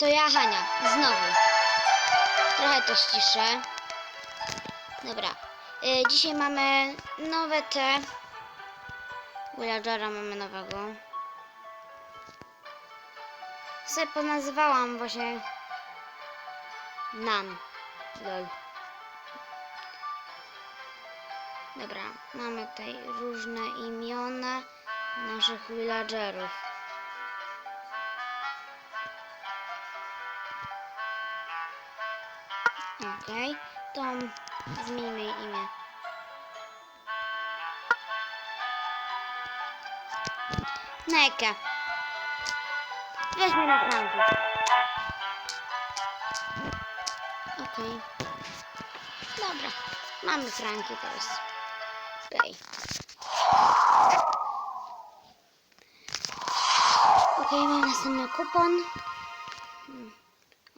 To ja, Hania, znowu. Trochę to ściszę. Dobra. Y, dzisiaj mamy nowe te. Villagera mamy nowego. Sobie ponazywałam właśnie Nan. Lol. Dobra, mamy tutaj różne imiona naszych villagerów. Okej, to zmienimy imię. Neke. Weźmy na franki. Okej. Dobra, mamy franki teraz. Okej. Okej, mam następny kupon.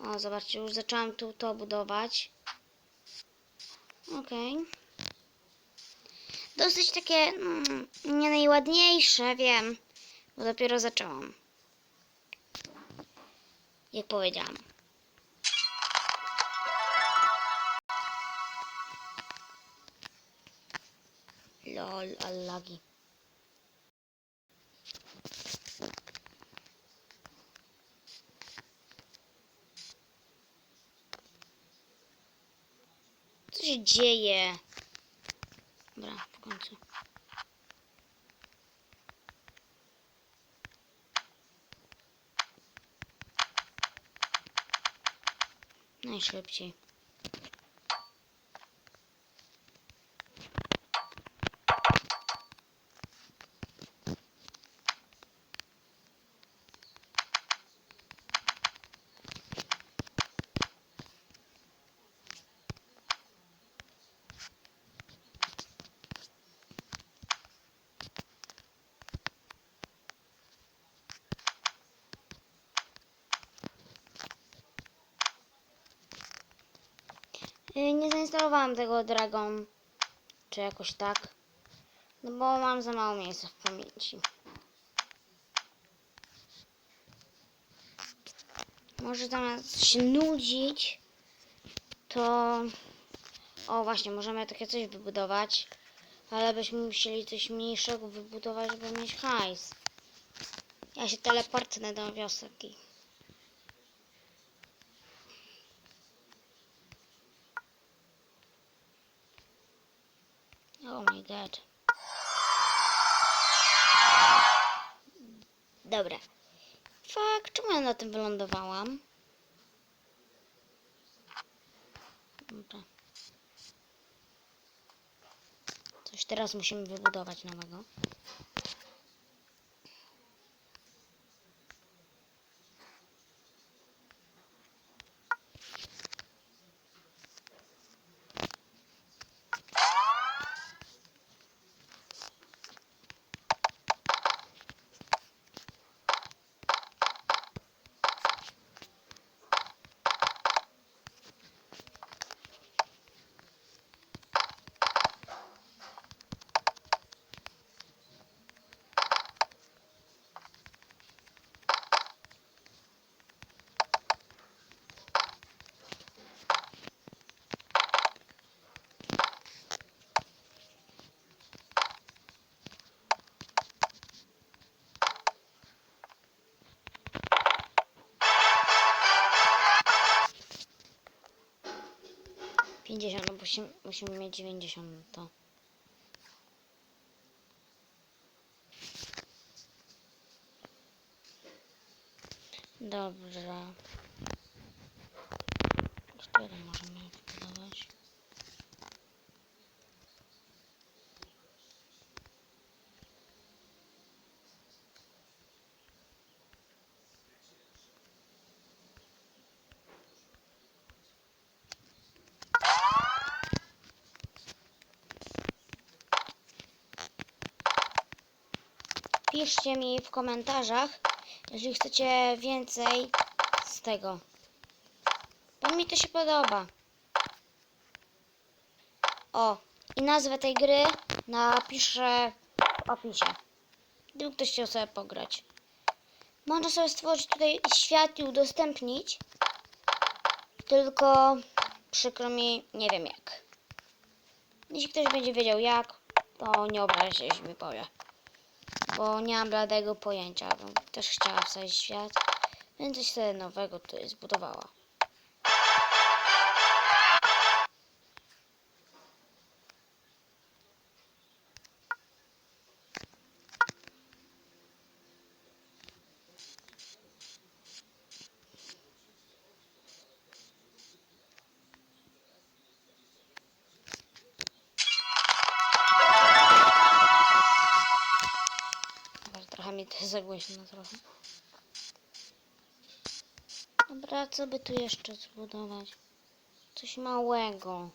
O, zobaczcie, już zaczęłam tu to budować. Okej. Dosyć takie mm, nie najładniejsze, wiem, bo dopiero zaczęłam. Jak powiedziałam. Lol. Co dzieje? Dobra, w końcu. Najszybciej. Nie zainstalowałam tego Dragon, czy jakoś tak, no bo mam za mało miejsca w pamięci. Może zamiast się nudzić, to... O, właśnie, możemy takie coś wybudować, ale byśmy musieli coś mniejszego wybudować, żeby mieć hajs. Ja się teleportnę do wioski. Oh my god. Dobra. Fak, czemu ja na tym wylądowałam? Dobra. Coś teraz musimy wybudować nowego. Pięćdziesiąt, no musimy, musimy mieć dziewięćdziesiąt no to. Dobrze. Piszcie mi w komentarzach, jeżeli chcecie więcej z tego. Bo mi to się podoba. O, i nazwę tej gry napiszę w opisie. Gdyby ktoś chciał sobie pograć. Można sobie stworzyć tutaj świat i udostępnić. Tylko przykro mi, nie wiem jak. Jeśli ktoś będzie wiedział jak, to nie obrażę się, jeśli mi powie. Bo nie mam bladego pojęcia. Bym też chciała wsadzić świat. Więc coś sobie nowego tutaj zbudowała. Za głośno trochę. Dobra, co by tu jeszcze zbudować? Coś małego.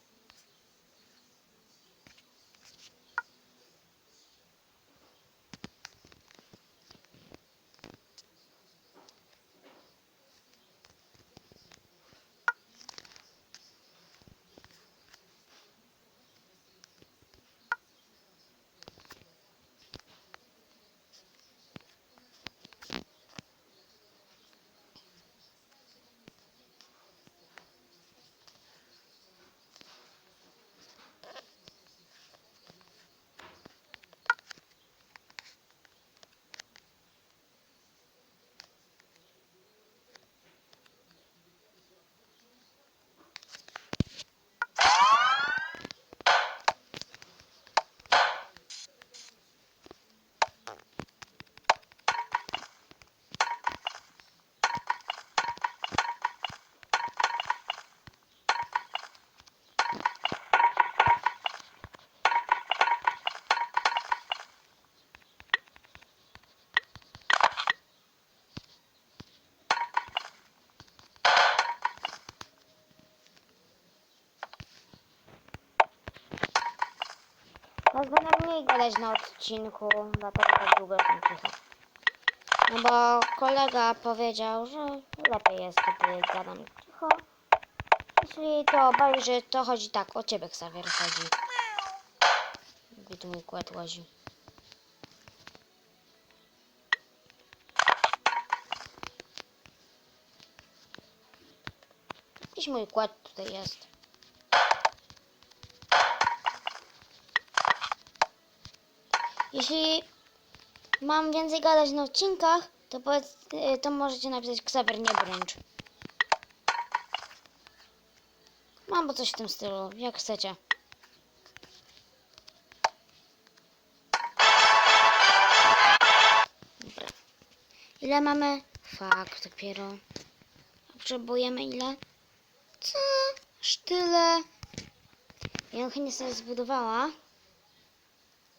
Mniej gadać na odcinku, dlatego tak długo jestem. No bo kolega powiedział, że lepiej jest, kiedy gadam cicho. Jeśli to obejrzy, to chodzi tak, o ciebie Xavier chodzi. Gdzie tu mój kład łazi? Jakiś mój kład tutaj jest. Jeśli mam więcej gadać na odcinkach, to, powiedz, y, to możecie napisać Xavier nie bręcz. Mam bo coś w tym stylu, jak chcecie. Dobra. Ile mamy? Fakt, dopiero. Potrzebujemy ile? Co? Aż tyle. Ja bym chętnie sobie zbudowała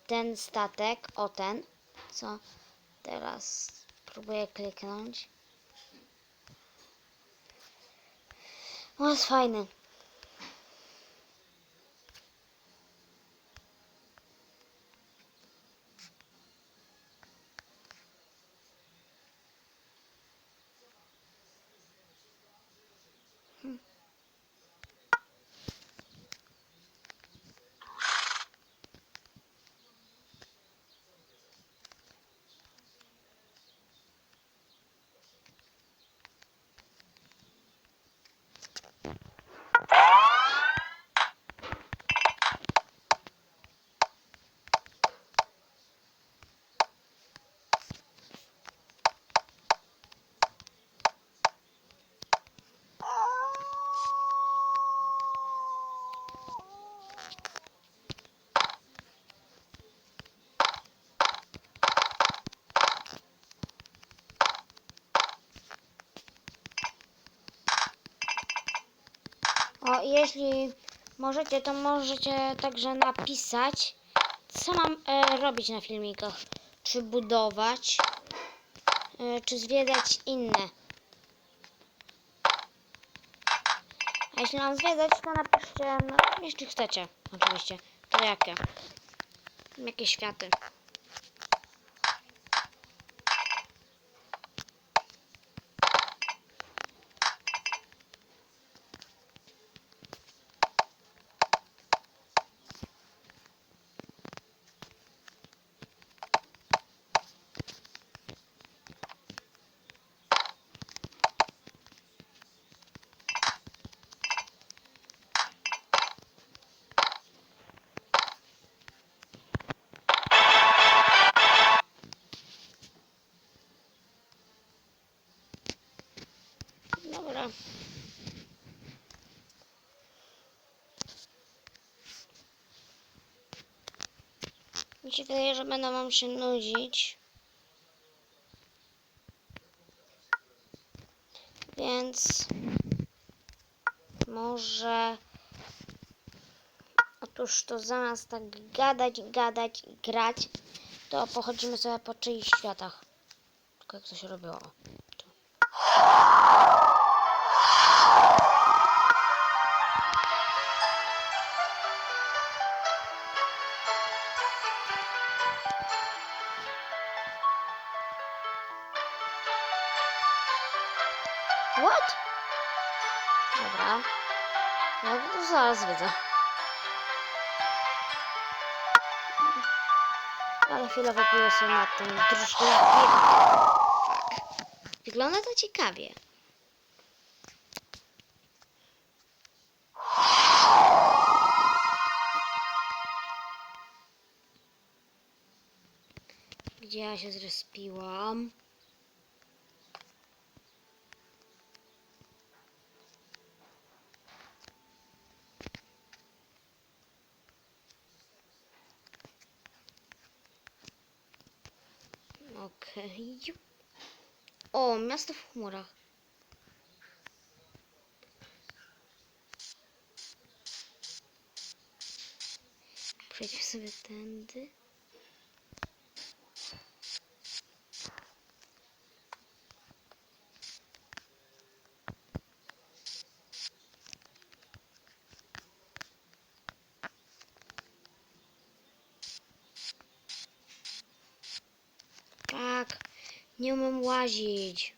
ten statek, o ten, co teraz próbuję kliknąć. O, jest fajny. Hmm. O, jeśli możecie, to możecie także napisać, co mam e, robić na filmikach. Czy budować, e, czy zwiedzać inne. A jeśli mam zwiedzać, to napiszcie, no, jeśli chcecie, oczywiście. To jakie? Jakie światy? Dobra. Mi się wydaje, że będą wam się nudzić. Więc może otóż to zamiast tak gadać, gadać i grać, to pochodzimy sobie po czyichś światach. Tylko jak to się robiło. Ale chwilowo pójdę sobie nad tym troszkę Fuck. Wygląda to ciekawie. Gdzie ja się zrespiłam? Okej. O, miasto w chmurach. Przejdźmy sobie tędy. Tak, nie umiem łazić.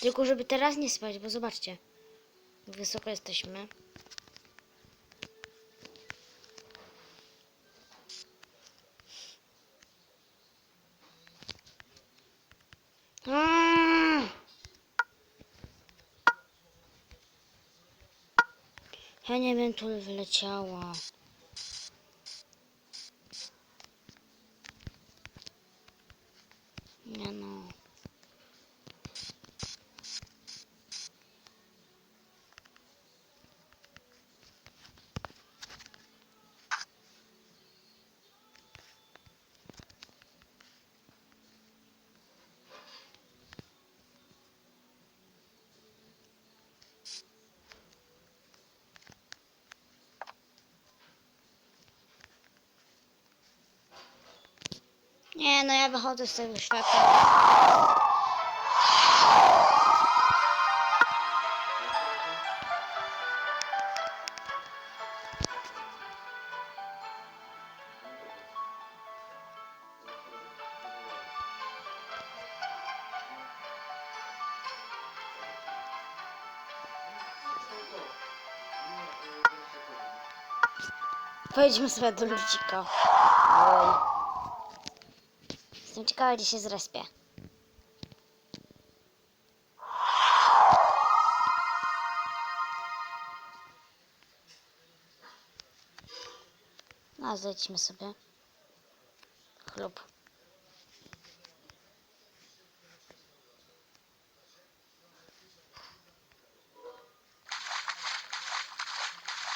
Tylko żeby teraz nie spać, bo zobaczcie. Wysoko jesteśmy. Aaaa! Ja nie wiem, tu wleciała. Nie no. Nie, no ja wychodzę z tego świata. Pojedźmy sobie do ludzika. Oj. Jestem ciekawa, gdzie się zrespię. No, zejdźmy sobie. Chlub.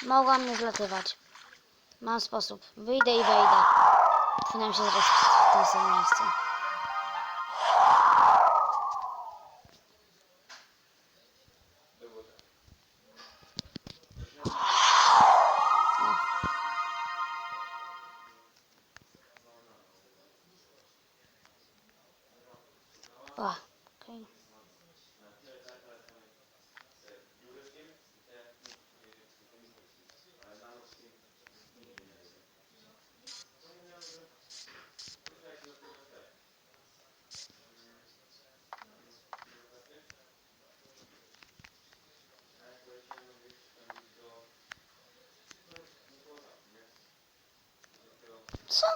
Mogłam nie zlatywać. Mam sposób. Wyjdę i wejdę. Przynajmniej się zaraz w tym samym Co?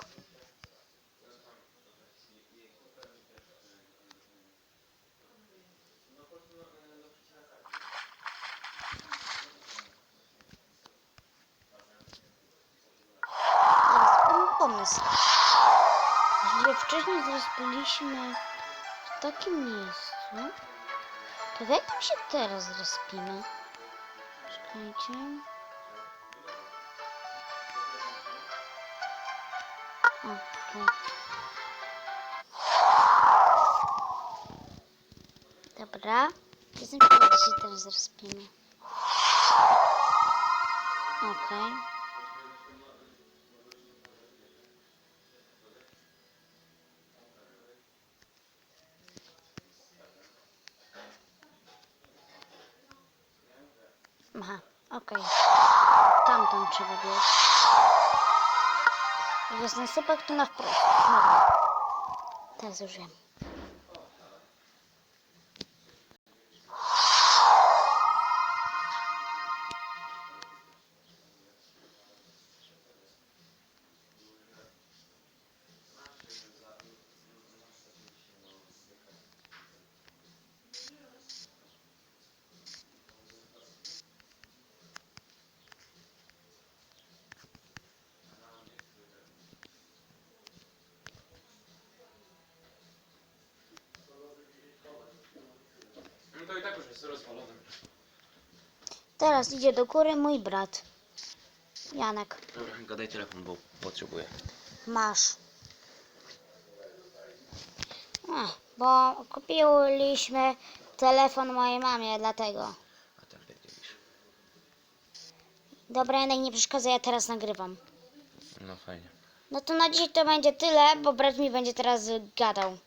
Pomysł. Jeżeli wcześniej zrespiliśmy w takim miejscu, to jak tam się teraz zrespimy? Czekajcie. Dobra. Jestem pewna, że się teraz rozpimy. Okej. Okay. Jest ten sypek tu na rozwalone. Teraz idzie do góry mój brat. Janek, Dobra, gadaj telefon, bo potrzebuję. masz. A, bo kupiliśmy telefon mojej mamie, dlatego. A tak wiedzieliś. Dobra, Janek, nie przeszkadzaj, ja teraz nagrywam. No fajnie. No to na dziś to będzie tyle, bo brat mi będzie teraz gadał.